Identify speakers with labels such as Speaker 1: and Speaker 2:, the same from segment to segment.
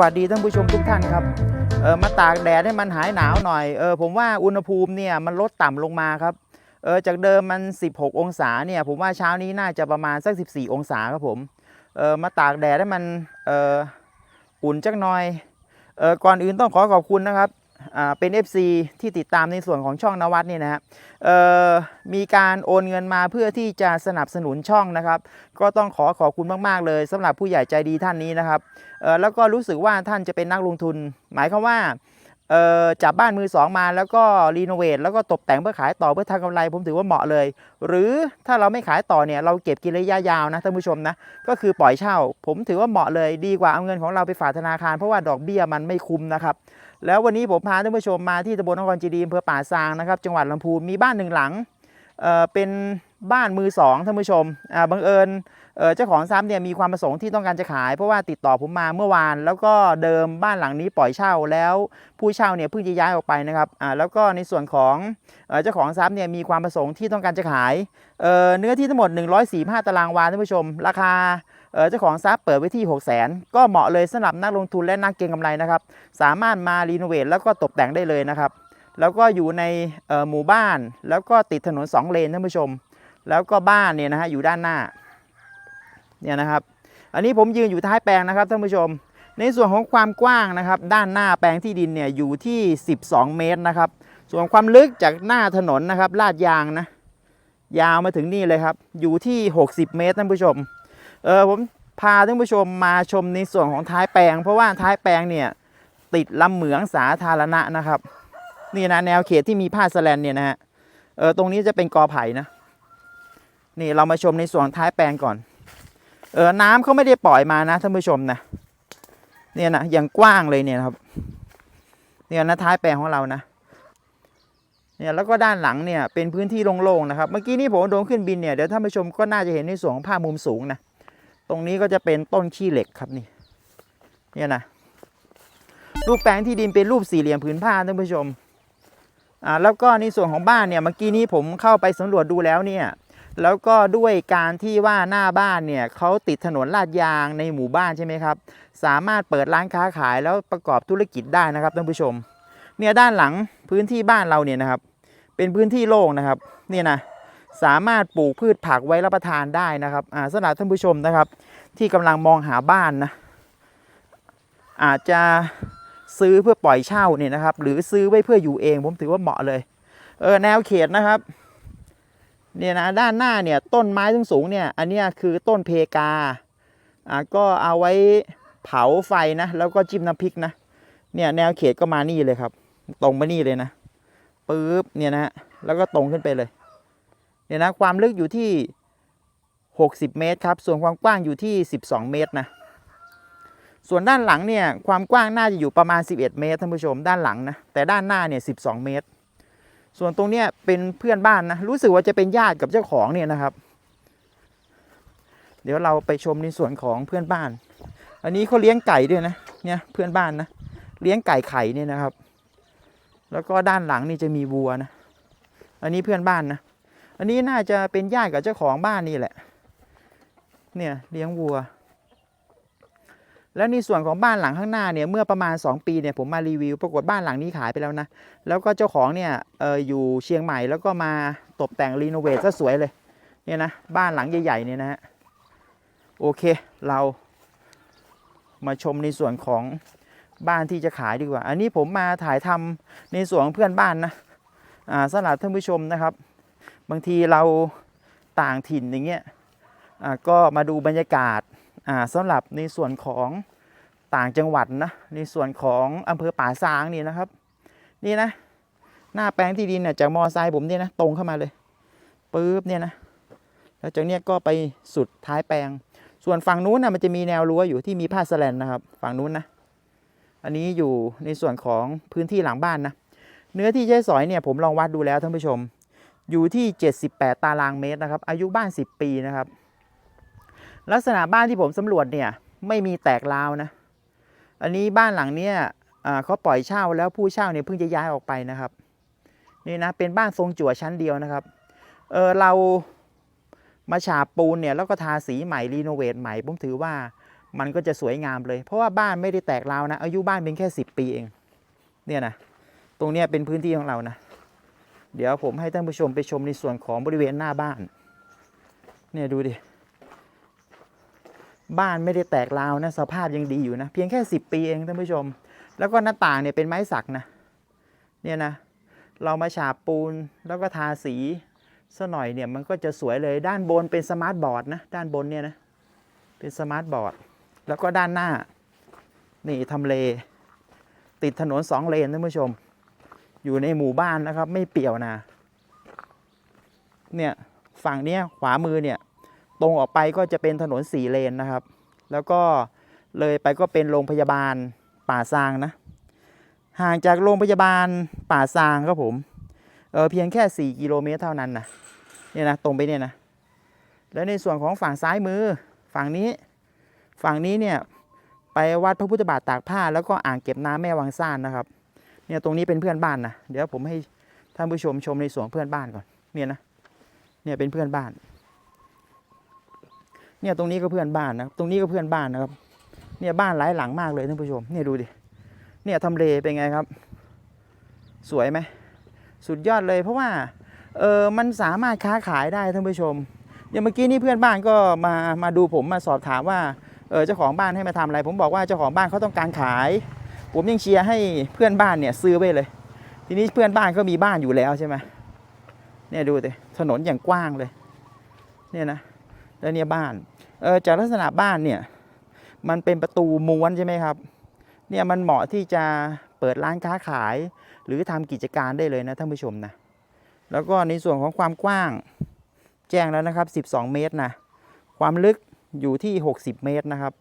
Speaker 1: วัสดีท่านผู้ชมทุกท่านครับเออมาตากแดดให้มันหายหนาวหน่อยเออผมว่าอุณหภูมิเนี่ยมันลดต่ำลงมาครับเออจากเดิมมัน 16 องศาเนี่ยผมว่าเช้านี้น่าจะประมาณสัก 14 องศาครับผมเออมาตากแดดให้มันเอออุ่นจักหน่อยเออก่อนอื่นต้องขอขอบคุณนะครับ เป็น FC ที่ติดตามในส่วนของช่องนวัดเนี่ยนะฮะมีการโอนเงินมาเพื่อที่จะสนับสนุนช่องนะครับ ก็ต้องขอขอบคุณมากๆ เลยสำหรับผู้ใหญ่ใจดีท่านนี้นะครับแล้วก็รู้สึกว่าท่านจะเป็นนักลงทุน หมายความว่าจับบ้านมือสองมาแล้วก็รีโนเวทแล้วก็ตกแต่งเพื่อขายต่อเพื่อทำกำไรผมถือว่าเหมาะเลย หรือถ้าเราไม่ขายต่อเนี่ยเราเก็บกินระยะยาวนะท่านผู้ชมนะก็คือปล่อยเช่า ผมถือว่าเหมาะเลยดีกว่าเอาเงินของเราไปฝากธนาคารเพราะว่าดอกเบี้ยมันไม่คุ้มนะครับ แล้ววันนี้ผมพาท่านผู้ชมมาที่ตำบลนครจีดีอำเภอป่าซางนะครับ จังหวัดลำพูนมีบ้านหนึ่งหลังเอ่อเป็นบ้านมือสองท่านผู้ชมอ่าบังเอิญเจ้าของทรัพย์เนี่ยมีความประสงค์ที่ต้องการจะขาย เพราะว่าติดต่อผมมาเมื่อวาน แล้วก็เดิมบ้านหลังนี้ปล่อยเช่าแล้วผู้เช่าเนี่ยเพิ่งจะย้ายออกไปนะครับอ่าแล้วก็ในส่วนของเจ้าของทรัพย์เนี่ยมีความประสงค์ที่ต้องการจะขายเเนื้อที่ทั้งหมด 145 ตารางวาท่านผู้ชม ราคา เจ้าของทรัพย์เปิดไว้ที่ 6 0 0 0 0 ก็เหมาะเลยสำหรับนักลงทุนและนักเก็งกำไรนะครับ สามารถมารีโนเวทแล้วก็ตกแต่งได้เลยนะครับ แล้วก็อยู่ในหมู่บ้าน แล้วก็ติดถนน 2 เลนท่านผู้ชม แล้วก็บ้านเนี่ยนะฮะอยู่ด้านหน้าเนี่ยนะครับ อันนี้ผมยืนอยู่ท้ายแปลงนะครับท่านผู้ชม ในส่วนของความกว้างนะครับ ด้านหน้าแปลงที่ดินเนี่ยอยู่ที่ 12 เมตรนะครับ ส่วนความลึกจากหน้าถนนนะครับลาดยางนะยาวมาถึงนี่เลยครับ อยู่ที่ 60 เมตรท่านผู้ชม เออผมพาท่านผู้ชมมาชมในส่วนของท้ายแปลง เพราะว่าท้ายแปลงเนี่ยติดลำเหมืองสาธารณะนะครับ นี่นะแนวเขตที่มีผ้าสแลนเนี่ยนะฮะเออตรงนี้จะเป็นกอไผ่นะนี่เรามาชมในส่วนท้ายแปลงก่อน เออน้ำเขาไม่ได้ปล่อยมานะท่านผู้ชมนะเนี่ยนะอย่างกว้างเลยเนี่ยครับเนี่ยนะท้ายแปลงของเรานะเนี่ยแล้วก็ด้านหลังเนี่ยเป็นพื้นที่โล่งๆนะครับ เมื่อกี้นี้ผมโดนขึ้นบินเนี่ยเดี๋ยวท่านผู้ชมก็น่าจะเห็นในส่วนของภาพมุมสูงนะ ตรงนี้ก็จะเป็นต้นขี้เหล็กครับนี่เนี่ยนะรูปแปลงที่ดินเป็นรูปสี่เหลี่ยมผืนผ้าท่านผู้ชมอ่าแล้วก็ในส่วนของบ้านเนี่ยเมื่อกี้นี้ผมเข้าไปสำรวจดูแล้วเนี่ยแล้วก็ด้วยการที่ว่าหน้าบ้านเนี่ยเขาติดถนนลาดยางในหมู่บ้านใช่ไหมครับ สามารถเปิดร้านค้าขายแล้วประกอบธุรกิจได้นะครับท่านผู้ชม เนี่ยด้านหลังพื้นที่บ้านเราเนี่ยนะครับ เป็นพื้นที่โล่งนะครับ เนี่ยนะ สามารถปลูกพืชผักไว้รับประทานได้นะครับอ่าสำหรับท่านผู้ชมนะครับ ที่กำลังมองหาบ้านนะอาจจะซื้อเพื่อปล่อยเช่าเนี่ยนะครับ หรือซื้อไว้เพื่ออยู่เองผมถือว่าเหมาะเลยเออแนวเขตนะครับเนี่ยนะด้านหน้าเนี่ยต้นไม้สูงเนี่ยอันนี้คือต้นเพกาอ่าก็เอาไว้เผาไฟนะแล้วก็จิ้มน้ำพริกนะเนี่ยแนวเขตก็มานี่เลยครับ ตรงมานี่เลยนะปึ๊บเนี่ยนะฮะแล้วก็ตรงขึ้นไปเลย เนี่ยนะความลึกอยู่ที่ 60 เมตรครับ ส่วนความกว้างอยู่ที่ 12 เมตรนะ ส่วนด้านหลังเนี่ยความกว้างน่าจะอยู่ประมาณ 11 เมตรท่านผู้ชมด้านหลังนะ แต่ด้านหน้าเนี่ย 12 เมตร ส่วนตรงเนี้ยเป็นเพื่อนบ้านนะ รู้สึกว่าจะเป็นญาติกับเจ้าของเนี่ยนะครับ เดี๋ยวเราไปชมในส่วนของเพื่อนบ้าน อันนี้เขาเลี้ยงไก่ด้วยนะ เนี่ยเพื่อนบ้านนะ เลี้ยงไก่ไข่เนี่ยนะครับ แล้วก็ด้านหลังนี่จะมีวัวนะ อันนี้เพื่อนบ้านนะ อันนี้น่าจะเป็นญาติกับเจ้าของบ้านนี่แหละ เนี่ยเลี้ยงวัว แล้วในส่วนของบ้านหลังข้างหน้าเนี่ยเมื่อประมาณ 2 ปีเนี่ยผมมารีวิว ปรากฏบ้านหลังนี้ขายไปแล้วนะ แล้วก็เจ้าของเนี่ยเอออยู่เชียงใหม่แล้วก็มาตกแต่งรีโนเวทซะสวยเลย เนี่ยนะบ้านหลังใหญ่ๆเนี่ยนะฮะ โอเคเรามาชมในส่วนของบ้านที่จะขายดีกว่า อันนี้ผมมาถ่ายทำในส่วนของเพื่อนบ้านนะ อ่าสำหรับท่านผู้ชมนะครับ บางทีเราต่างถิ่นอย่างเงี้ยอ่าก็มาดูบรรยากาศอ่าสำหรับในส่วนของต่างจังหวัดนะในส่วนของอำเภอป่าซางนี่นะครับ นี่นะ หน้าแปลงที่ดินเนี่ยจากมอไซค์ผมเนี่ยนะตรงเข้ามาเลยปึ๊บเนี่ยนะแล้วจากเนี้ยก็ไปสุดท้ายแปลง ส่วนฝั่งนู้นนะมันจะมีแนวรั้วอยู่ที่มีผ้าสแลนนะครับฝั่งนู้นนะอันนี้อยู่ในส่วนของพื้นที่หลังบ้านนะเนื้อที่ใช้สอยเนี่ยผมลองวัดดูแล้วท่านผู้ชม อยู่ที่ 78 ตารางเมตรนะครับ อายุบ้าน 10 ปีนะครับ ลักษณะบ้านที่ผมสำรวจเนี่ยไม่มีแตกราวนะ อันนี้บ้านหลังเนี้ยเขาปล่อยเช่าแล้วผู้เช่าเนี่ยเพิ่งจะย้ายออกไปนะครับ นี่นะเป็นบ้านทรงจั่วชั้นเดียวนะครับ เออเรามาฉาบปูนเนี่ยแล้วก็ทาสีใหม่รีโนเวทใหม่ผมถือว่ามันก็จะสวยงามเลย เพราะว่าบ้านไม่ได้แตกราวนะอายุบ้านเป็นแค่ 10 ปีเอง เนี่ยนะตรงเนี้ยเป็นพื้นที่ของเรานะ เดี๋ยวผมให้ท่านผู้ชมไปชมในส่วนของบริเวณหน้าบ้าน เนี่ยดูดิ บ้านไม่ได้แตกราวนะสภาพยังดีอยู่นะ เพียงแค่ 10 ปีเองท่านผู้ชม แล้วก็หน้าต่างเนี่ยเป็นไม้สักนะ เนี่ยนะ เรามาฉาบปูนแล้วก็ทาสีซะหน่อยเนี่ยมันก็จะสวยเลยด้านบนเป็นสมาร์ทบอร์ดนะด้านบนเนี่ยนะเป็นสมาร์ทบอร์ดแล้วก็ด้านหน้า นี่ทำเล ติดถนนสองเลนท่านผู้ชม อยู่ในหมู่บ้านนะครับ ไม่เปี่ยวนะเนี่ยฝั่งเนี้ยขวามือเนี่ย ตรงออกไปก็จะเป็นถนนสี่เลนนะครับ แล้วก็เลยไปก็เป็นโรงพยาบาลป่าซางนะ ห่างจากโรงพยาบาลป่าซางครับผมเออเพียงแค่ 4 กิโลเมตรเท่านั้นนะเนี่ยนะตรงไปเนี่ยนะแล้วในส่วนของฝั่งซ้ายมือฝั่งนี้ฝั่งนี้เนี่ยไปวัดพระพุทธบาทตากผ้า แล้วก็อ่างเก็บน้ำแม่วังซ่านนะครับ เนี่ยตรงนี้เป็นเพื่อนบ้านนะเดี๋ยวผมให้ท่านผู้ชมชมในสวนเพื่อนบ้านก่อนเนี่ยนะเนี่ยเป็นเพื่อนบ้าน เนี่ยตรงนี้ก็เพื่อนบ้านนะครับตรงนี้ก็เพื่อนบ้านนะครับ เนี่ยบ้านหลายหลังมากเลยท่านผู้ชมเนี่ยดูดิเนี่ยทำเลเป็นไงครับ สวยไหมสุดยอดเลยเพราะว่าเออมันสามารถค้าขายได้ท่านผู้ชมอย่างเมื่อกี้นี่เพื่อนบ้านก็มามาดูผมมาสอบถามว่าเออเจ้าของบ้านให้มาทำอะไร ผมบอกว่าเจ้าของบ้านเขาต้องการขาย ผมยังเชียร์ให้เพื่อนบ้านเนี่ยซื้อไปเลย ทีนี้เพื่อนบ้านก็มีบ้านอยู่แล้วใช่ไหมเนี่ยดูสิถนนอย่างกว้างเลย เนี่ยนะแล้วเนี่ยบ้านเออจากลักษณะบ้านเนี่ยมันเป็นประตูม้วนใช่ไหมครับ เนี่ยมันเหมาะที่จะเปิดร้านค้าขาย หรือทำกิจการได้เลยนะท่านผู้ชมนะแล้วก็ในส่วนของความกว้าง แจ้งแล้วนะครับ 12 เมตรนะความลึกอยู่ที่ 60 เมตรนะครับ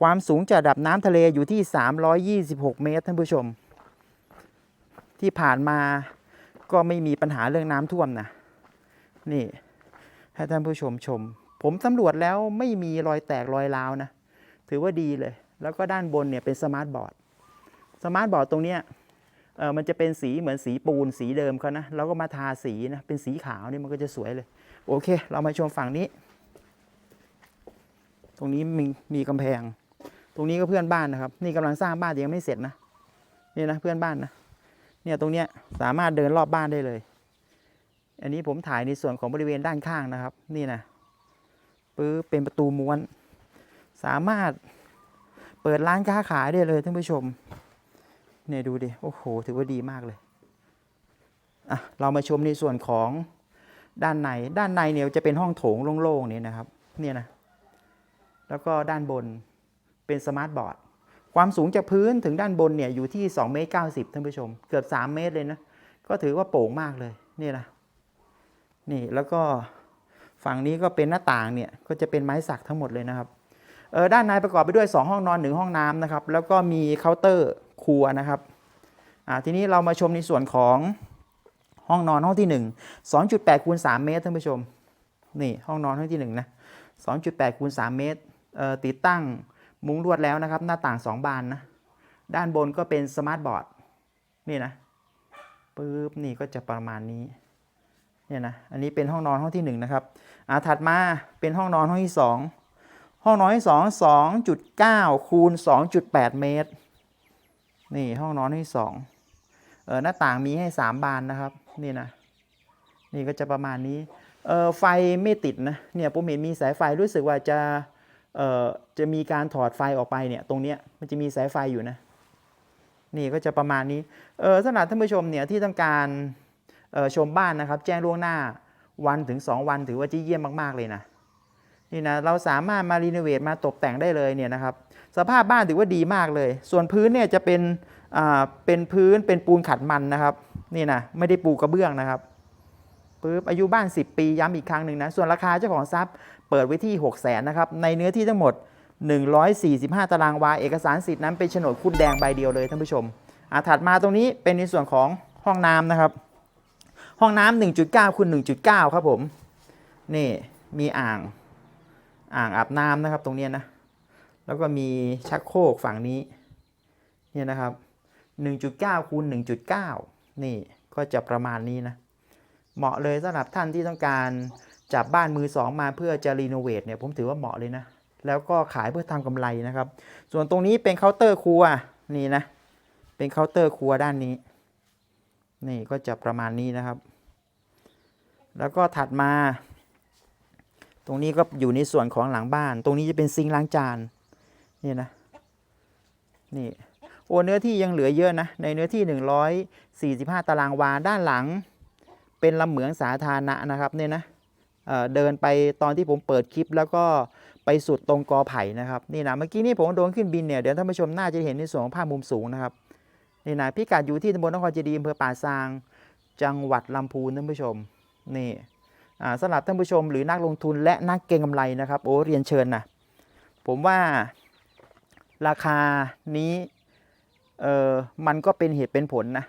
Speaker 1: ความสูงจากระดับน้ำทะเลอยู่ที่ 326 เมตรท่านผู้ชม ที่ผ่านมาก็ไม่มีปัญหาเรื่องน้ำท่วมนะ นี่ให้ท่านผู้ชมชม ผมสำรวจแล้วไม่มีรอยแตกรอยร้าวนะ ถือว่าดีเลย แล้วก็ด้านบนเนี่ยเป็นสมาร์ทบอร์ด สมาร์ทบอร์ดตรงเนี้ยเออมันจะเป็นสีเหมือนสีปูนสีเดิมเขานะ แล้วก็มาทาสีนะ เป็นสีขาวนี่มันก็จะสวยเลย โอเค เรามาชมฝั่งนี้ ตรงนี้มีมีกำแพง ตรงนี้ก็เพื่อนบ้านนะครับ นี่กำลังสร้างบ้านยังไม่เสร็จนะนี่นะเพื่อนบ้านนะเนี่ยตรงเนี้ยสามารถเดินรอบบ้านได้เลย อันนี้ผมถ่ายในส่วนของบริเวณด้านข้างนะครับ นี่นะปื๊บเป็นประตูม้วน สามารถเปิดร้านค้าขายได้เลยท่านผู้ชมเนี่ยดูดิโอ้โหถือว่าดีมากเลยอะเรามาชมในส่วนของด้านในด้านในเนี่ยจะเป็นห้องโถงโล่งๆนี่นะครับ เนี่ยนะแล้วก็ด้านบน เป็นสมาร์ทบอร์ดความสูงจากพื้นถึงด้านบนเนี่ยอยู่ที่2เมตร90ท่านผู้ชม เกือบ 3 เมตรเลยนะ ก็ถือว่าโปร่งมากเลยนี่นะนี่แล้วก็ฝั่งนี้ก็เป็นหน้าต่างเนี่ยก็จะเป็นไม้สักทั้งหมดเลยนะครับเออด้านในประกอบไปด้วย 2 ห้องนอนหนึ่งห้องน้ำนะครับ แล้วก็มีเคาน์เตอร์ครัวนะครับอ่าทีนี้เรามาชมในส่วนของห้องนอนห้องที่ 1 2.8คูณ3เมตรท่านผู้ชมนี่ห้องนอนห้องที่1นะ2.8คูณ3เมตรเอ่อติดตั้ง มุ้งลวดแล้วนะครับ หน้าต่าง 2 บานนะ ด้านบนก็เป็นสมาร์ทบอร์ดนี่นะปึ๊บนี่ก็จะประมาณนี้เนี่ยนะอันนี้เป็นห้องนอนห้องที่1นะครับอ่าถัดมาเป็นห้องนอนห้องที่ 2 ห้องนอนที่สองสองจุดเก้าคูณสองจุดแปดเมตร นี่ห้องนอนที่สองเออหน้าต่างมีให้สามบานนะครับนี่นะนี่ก็จะประมาณนี้เออไฟไม่ติดนะเนี่ยผมเห็นมีสายไฟรู้สึกว่าจะ จะมีการถอดไฟออกไปเนี่ยตรงเนี้ยมันจะมีสายไฟอยู่นะนี่ก็จะประมาณนี้เออสำหรับท่านผู้ชมเนี่ยที่ต้องการออชมบ้านนะครับ แจ้งล่วงหน้าวันถึง 2 วันถือว่าจะเยี่ยมมาก ๆ เลยนะนี่นะเราสามารถมารีโนเวทมาตกแต่งได้เลยเนี่ยนะครับสภาพบ้านถือว่าดีมากเลย ส่วนพื้นเนี่ยจะเป็นอ่าเป็นพื้นเป็นปูนขัดมันนะครับนี่นะไม่ได้ปูกระเบื้องนะครับปึ๊บอายุบ้าน 10 ปีย้ำอีกครั้งหนึ่งนะส่วนราคาเจ้าของทรัพย์ เปิดไว้ที่ 6 0 0 0 0นนะครับ ในเนื้อที่ทั้งหมด 145 ตารางวา เอกสารสิทธิ์นั้นเป็นโฉนดคุดแดงใบเดียวเลยท่านผู้ชมอ่าถัดมาตรงนี้เป็นในส่วนของห้องน้ำนะครับ ห้องน้ำ1.9คูณ1.9 ครับผม นี่มีอ่างอ่างอาบน้ำนะครับตรงนี้นะ แล้วก็มีชักโครกฝั่งนี้เนี่ยนะครับ 1.9คูณ1.9 นี่ก็จะประมาณนี้นะ เหมาะเลยสำหรับท่านที่ต้องการ จับบ้านมือสองมาเพื่อจะรีโนเวทเนี่ยผมถือว่าเหมาะเลยนะ แล้วก็ขายเพื่อทำกำไรนะครับ ส่วนตรงนี้เป็นเคาน์เตอร์ครัวนี่นะ เป็นเคาน์เตอร์ครัวด้านนี้ นี่ก็จะประมาณนี้นะครับ แล้วก็ถัดมา ตรงนี้ก็อยู่ในส่วนของหลังบ้าน ตรงนี้จะเป็นซิงค์ล้างจานนี่นะนี่โอ้เนื้อที่ยังเหลือเยอะนะ ในเนื้อที่ 145 ตารางวาด้านหลัง เป็นลำเหมืองสาธารณะนะครับเนี่ยนะ เดินไปตอนที่ผมเปิดคลิป แล้วก็ไปสุดตรงกอไผ่นะครับนี่นะเมื่อกี้นี่ผมโดนขึ้นบินเนี่ยเดี๋ยวท่านผู้ชมน่าจะเห็นในส่วนของภาพมุมสูงนะครับนี่นะพิกัดอยู่ที่ตำบลนครเจดีย์อำเภอป่าซาง จังหวัดลำพูนท่านผู้ชมนี่สำหรับท่านผู้ชมหรือนักลงทุนและนักเก็งกำไรนะครับโอ้เรียนเชิญนะผมว่าราคานี้เออมันก็เป็นเหตุเป็นผลนะ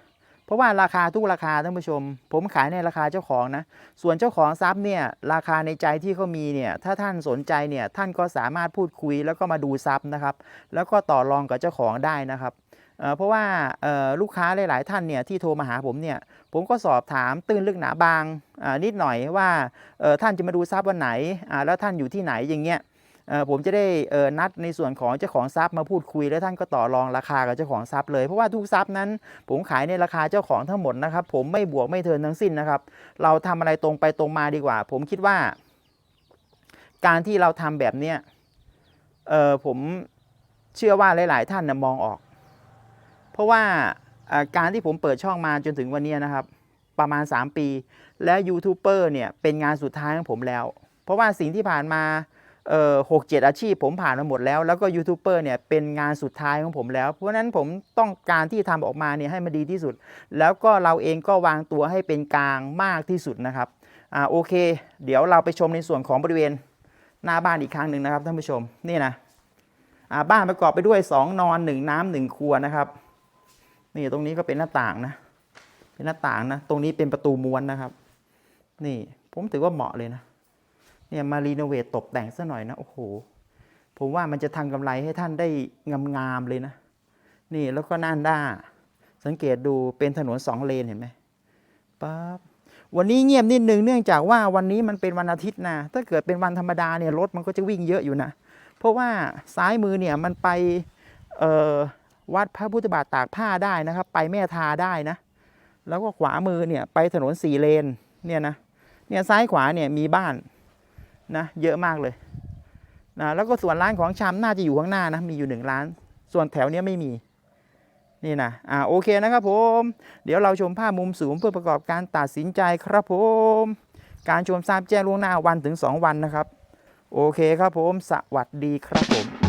Speaker 1: เพราะว่าราคาทุกราคาท่านผู้ชม ผมขายในราคาเจ้าของนะ ส่วนเจ้าของทรัพย์เนี่ยราคาในใจที่เขามีเนี่ยถ้าท่านสนใจเนี่ยท่านก็สามารถพูดคุยแล้วก็มาดูทรัพย์นะครับ แล้วก็ต่อรองกับเจ้าของได้นะครับเเพราะว่าลูกค้าหลาย ๆ ท่านเนี่ยที่โทรมาหาผมเนี่ยผมก็สอบถามตื้นลึกหนาบางานิดหน่อยว่าท่านจะมาดูทรัพย์วันไหนแล้วท่านอยู่ที่ไหนอย่างเงี้ย ผมจะได้นัดในส่วนของเจ้าของทรัพย์มาพูดคุย แล้วท่านก็ต่อรองราคากับเจ้าของทรัพย์เลย เพราะว่าทุกทรัพย์นั้น ผมขายในราคาเจ้าของทั้งหมดนะครับ ผมไม่บวกไม่เทินทั้งสิ้นนะครับ เราทำอะไรตรงไปตรงมาดีกว่า ผมคิดว่า การที่เราทำแบบเนี้ยเออผมเชื่อว่าหลาย ๆ ท่านนะมองออก เพราะว่าการที่ผมเปิดช่องมาจนถึงวันนี้นะครับ ประมาณ 3 ปี และยูทูบเบอร์เนี่ยเป็นงานสุดท้ายของผมแล้ว เพราะว่าสิ่งที่ผ่านมา หกเจ็ดอาชีพผมผ่านมาหมดแล้ว แล้วก็ยูทูบเบอร์เนี่ยเป็นงานสุดท้ายของผมแล้ว เพราะฉะนั้นผมต้องการที่ทำออกมาเนี่ยให้มันดีที่สุด แล้วก็เราเองก็วางตัวให้เป็นกลางมากที่สุดนะครับอ่าโอเค เดี๋ยวเราไปชมในส่วนของบริเวณหน้าบ้านอีกครั้งหนึ่งนะครับท่านผู้ชมนี่นะอ่าบ้านประกอบไปด้วย 2 นอน 1 น้ำหนึ่งครัวนะครับนี่ตรงนี้ก็เป็นหน้าต่างนะเป็นหน้าต่างนะตรงนี้เป็นประตูม้วนนะครับ นี่ผมถือว่าเหมาะเลยนะ เนี่ยมารีโนเวทตกแต่งซะหน่อยนะ โอ้โห ผมว่ามันจะทำกำไรให้ท่านได้งามๆเลยนะ นี่แล้วก็น่านด้า สังเกตดูเป็นถนนสองเลนเห็นไหมปั๊บวันนี้เงียบนิดนึงเนื่องจากว่าวันนี้มันเป็นวันอาทิตย์นะ ถ้าเกิดเป็นวันธรรมดาเนี่ยรถมันก็จะวิ่งเยอะอยู่นะ เพราะว่าซ้ายมือเนี่ยมันไปเอ่อวัดพระพุทธบาทตากผ้าได้นะครับ ไปแม่ทาได้นะ แล้วก็ขวามือเนี่ยไปถนนสี่เลนเนี่ยนะ เนี่ยซ้ายขวาเนี่ยมีบ้าน นะเยอะมากเลยนะแล้วก็ส่วนร้านของชำน่าจะอยู่ข้างหน้านะมีอยู่หนึ่งร้าน ส่วนแถวเนี้ยไม่มีนี่นะอ่าโอเคนะครับผม เดี๋ยวเราชมภาพมุมสูงเพื่อประกอบการตัดสินใจครับผม การชมทราบแจ้งล่วงหน้าวันถึง 2 วันนะครับ โอเคครับผม สวัสดีครับผม